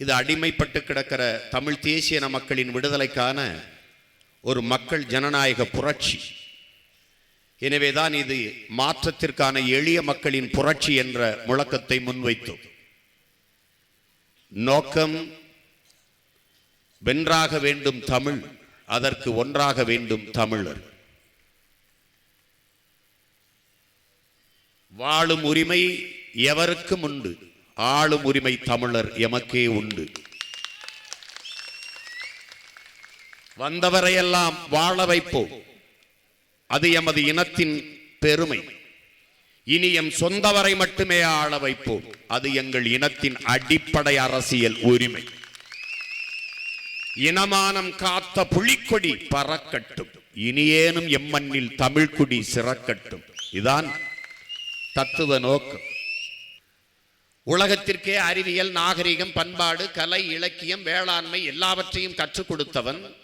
இது அடிமைப்பட்டு கிடக்கிற தமிழ் தேசிய மக்களின் விடுதலைக்கான ஒரு மக்கள் ஜனநாயக புரட்சி. எனவேதான் இது மாற்றத்திற்கான எளிய மக்களின் புரட்சி என்ற முழக்கத்தை முன்வைத்தோம். நோக்கம் வென்றாக வேண்டும் தமிழ் அதற்கு ஒன்றாக வேண்டும் தமிழர். வாழும் உரிமை எவருக்கும் உண்டு. ஆளும் உரிமை தமிழர் எமக்கே உண்டு. வந்தவரையெல்லாம் வாழ வைப்போம். அது எமது இனத்தின் பெருமை. இனி எம் சொந்தவரை மட்டுமே ஆள வைப்போம். அது எங்கள் இனத்தின் அடிப்படை அரசியல் உரிமை. இனமானம் காத்த புலிக்கொடி பறக்கட்டும். இனியேனும் எம்மண்ணில் தமிழ்குடி சிறக்கட்டும். இதான் தத்துவ நோக்கம். உலகத்திற்கே அறிவியல் நாகரிகம் பண்பாடு கலை இலக்கியம் வேளாண்மை எல்லாவற்றையும் கற்றுக் கொடுத்தவன்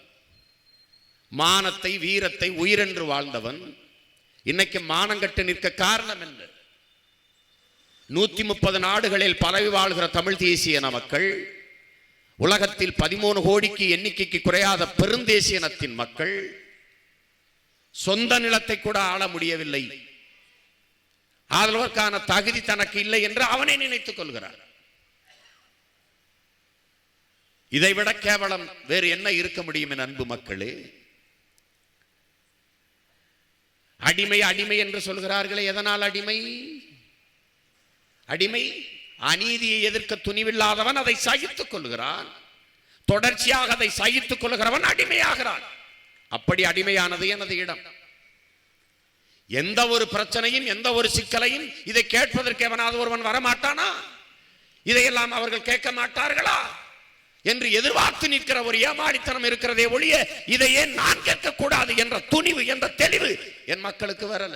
மானத்தை வீரத்தை உயிரென்று வாழ்ந்தவன். இன்னைக்கு மானங்கட்டு நிற்க காரணம் என்ன? நூத்தி முப்பது நாடுகளில் பரவி வாழ்கிற தமிழ் தேசிய மக்கள் உலகத்தில் பதிமூணு கோடிக்கு எண்ணிக்கைக்கு குறையாத பெருந்தேசிய இனத்தின் மக்கள் சொந்த நிலத்தை கூட ஆள முடியவில்லை. அதற்கான தகுதி தனக்கு இல்லை என்று அவனை நினைத்துக் கொள்கிறார் இதைவிட கேவலம் வேறு என்ன இருக்க முடியும் என் அன்பு மக்களே? அடிமை அடிமை என்று சொல்கிறார்களே எதனால் அடிமை? அடிமை அநீதியை எதிர்க்க துணிவில்லாதவன் அதை சகித்துக் கொள்கிறான். தொடர்ச்சியாக அதை சகித்துக் கொள்கிறவன் அடிமையாகிறான். அப்படி அடிமையானது எனது இடம். எந்த ஒரு பிரச்சனையும் எந்த ஒரு சிக்கலையும் இதை கேட்பதற்கு எவனாவது ஒருவன் வரமாட்டானா? இதையெல்லாம் அவர்கள் கேட்க மாட்டார்களா? என்று எதிர்பார்த்து நிற்கிற ஒரு ஏமாளித்தனம் இருக்கிறதே ஒழிய இதை ஏன் நான் கேட்கக்கூடாது என்ற துணிவு என்ற தெளிவு என் மக்களுக்கு வரல.